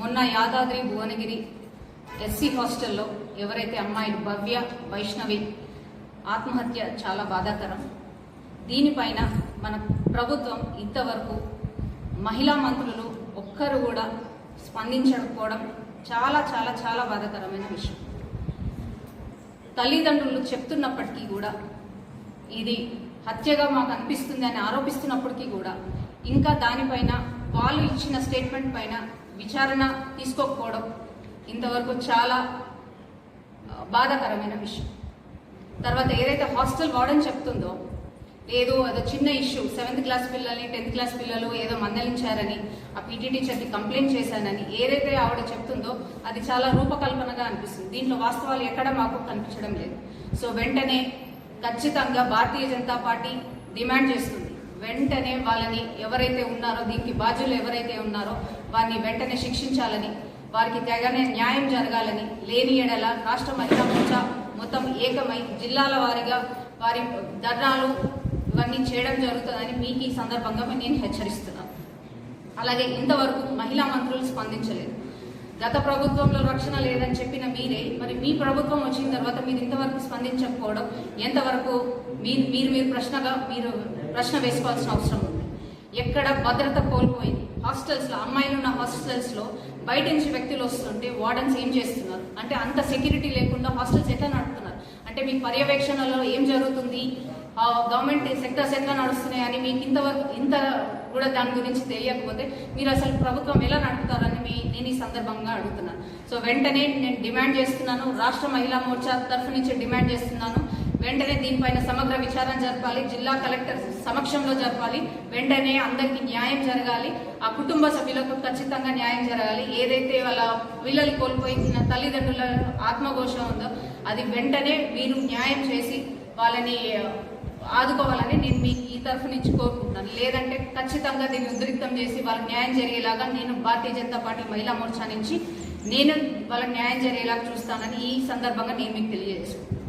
మొన్న యాదాద్రి భువనగిరి ఎస్సీ హాస్టల్లో ఎవరైతే అమ్మాయి భవ్య వైష్ణవి ఆత్మహత్య చాలా బాధాకరం. దీనిపైన మన ప్రభుత్వం ఇంతవరకు మహిళా మంత్రులు ఒక్కరు కూడా స్పందించకపోవడం చాలా చాలా చాలా బాధాకరమైన విషయం. తల్లిదండ్రులు చెప్తున్నప్పటికీ కూడా ఇది హత్యగా మాకు అనిపిస్తుంది అని ఆరోపిస్తున్నప్పటికీ కూడా ఇంకా దానిపైన వాళ్ళు ఇచ్చిన స్టేట్మెంట్ పైన విచారణ తీసుకోకపోవడం ఇంతవరకు చాలా బాధాకరమైన విషయం. తర్వాత ఏదైతే హాస్టల్ వార్డెన్ చెప్తుందో ఏదో అదో చిన్న ఇష్యూ సెవెంత్ క్లాస్ పిల్లల్ని టెన్త్ క్లాస్ పిల్లలు ఏదో మందలించారని ఆ పీటీ టీచర్కి కంప్లైంట్ చేశానని ఏదైతే ఆవిడ చెప్తుందో అది చాలా రూపకల్పనగా అనిపిస్తుంది. దీంట్లో వాస్తవాలు ఎక్కడ మాకు కనిపించడం లేదు. సో వెంటనే ఖచ్చితంగా భారతీయ జనతా పార్టీ డిమాండ్ చేస్తుంది. వెంటనే వాళ్ళని ఎవరైతే ఉన్నారో దీనికి బాధ్యులు ఎవరైతే ఉన్నారో వారిని వెంటనే శిక్షించాలని వారికి తగనే న్యాయం జరగాలని లేని ఎడల రాష్ట్ర మహిళా మోర్చా మొత్తం ఏకమై జిల్లాల వారీగా వారి ధర్నాలు ఇవన్నీ చేయడం జరుగుతుందని మీకు ఈ సందర్భంగా నేను హెచ్చరిస్తున్నాను. అలాగే ఇంతవరకు మహిళా మంత్రులు స్పందించలేదు. గత ప్రభుత్వంలో రక్షణ లేదని చెప్పిన మీరే మరి మీ ప్రభుత్వం వచ్చిన తర్వాత మీరు ఇంతవరకు స్పందించకపోవడం ఎంతవరకు మీరు మీరు మీరు ప్రశ్నగా మీరు ప్రశ్న వేసుకోవాల్సిన అవసరం ఉంది. ఎక్కడ భద్రత కోల్పోయింది. హాస్టల్స్లో అమ్మాయిలు ఉన్న హాస్టల్స్లో బయట నుంచి వ్యక్తులు వస్తుంటే వార్డన్స్ ఏం చేస్తున్నారు? అంటే అంత సెక్యూరిటీ లేకుండా హాస్టల్స్ ఎట్లా నడుపుతున్నారు? అంటే మీ పర్యవేక్షణలో ఏం జరుగుతుంది? ఆ గవర్నమెంట్ సెక్టర్స్ ఎట్లా నడుస్తున్నాయి అని మీకు ఇంతవరకు ఇంత కూడా దాని గురించి తెలియకపోతే మీరు అసలు ప్రభుత్వం ఎలా నడుపుతారని మీ నేను ఈ సందర్భంగా అడుగుతున్నాను. సో వెంటనే నేను డిమాండ్ చేస్తున్నాను. రాష్ట్ర మహిళా మోర్చా తరఫు నుంచి డిమాండ్ చేస్తున్నాను. వెంటనే దీనిపైన సమగ్ర విచారణ జరపాలి. జిల్లా కలెక్టర్ సమక్షంలో జరపాలి. వెంటనే అందరికీ న్యాయం జరగాలి. ఆ కుటుంబ సభ్యులకు ఖచ్చితంగా న్యాయం జరగాలి. ఏదైతే వాళ్ళ పిల్లలు కోల్పోయిన తల్లిదండ్రుల ఆత్మఘోషం ఉందో అది వెంటనే మీరు న్యాయం చేసి వాళ్ళని ఆదుకోవాలని తరఫు నుంచి కోరుకుంటున్నాను. లేదంటే ఖచ్చితంగా దీన్ని ఉద్రిక్తం చేసి వాళ్ళకి న్యాయం జరిగేలాగా నేను భారతీయ జనతా పార్టీ మహిళా మోర్చా నుంచి నేను వాళ్ళకి న్యాయం జరిగేలాగా చూస్తానని ఈ సందర్భంగా నేను మీకు తెలియజేసుకుంటాను